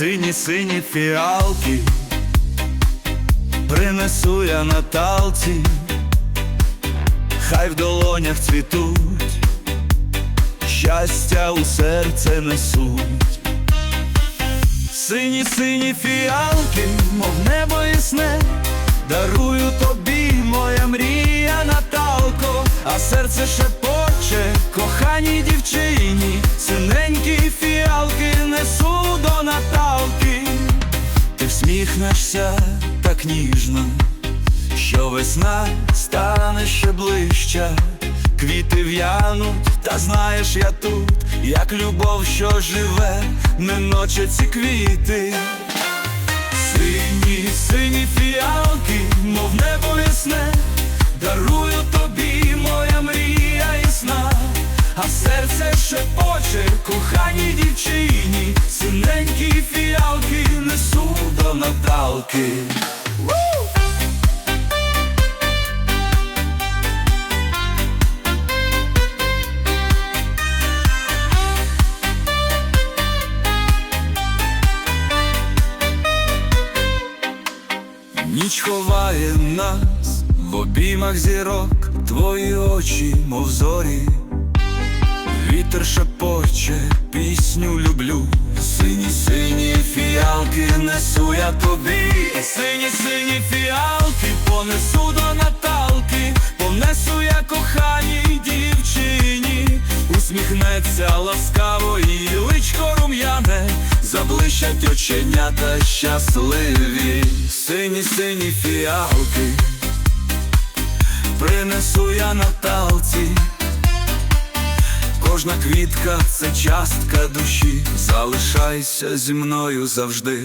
Сині, сині фіалки принесу я Наталці, хай в долонях цвітуть, щастя у серце несуть. Сині, сині фіалки, мов небо ясне, дарую тобі, моя мрія, Наталко, а серце шепоче, коханій дівчині, синенькі фіалки несу до Наталки. Ти всміхнешся так ніжно, що весна стане ще ближча, квіти в'януть, та знаєш я тут, як любов, що живе, не ноче ці квіти. Сині, сині фіалки, мов небо ясне, дарую тобі, моя мрія ясна, а серце шепоче, коханій дівчині, Наталки. Ніч ховає нас в обіймах зірок, твої очі, мов зорі, вітер шепоче, сині, сині фіалки понесу до Наталки, понесу я коханій дівчині, усміхнеться ласкаво і личко рум'яне, заблищать оченята щасливі, сині, сині фіалки, принесу я Наталці. Кожна квітка це частка душі, залишайся зі мною завжди.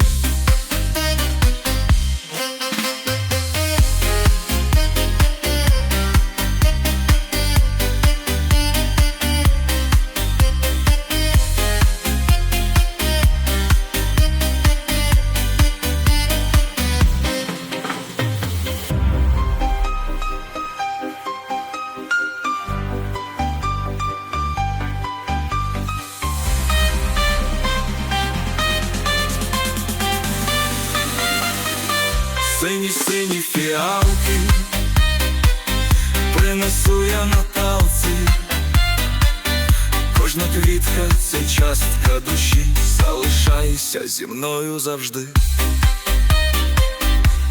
Квітка це частка душі, залишайся зі мною завжди.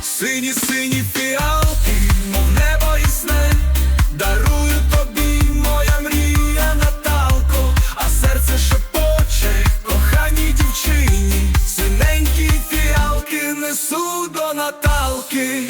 Сині, сині фіалки, мов небо ясне, дарую тобі, моя мрія, Наталко, а серце шепоче, коханій дівчині, синенькі фіалки несу до Наталки.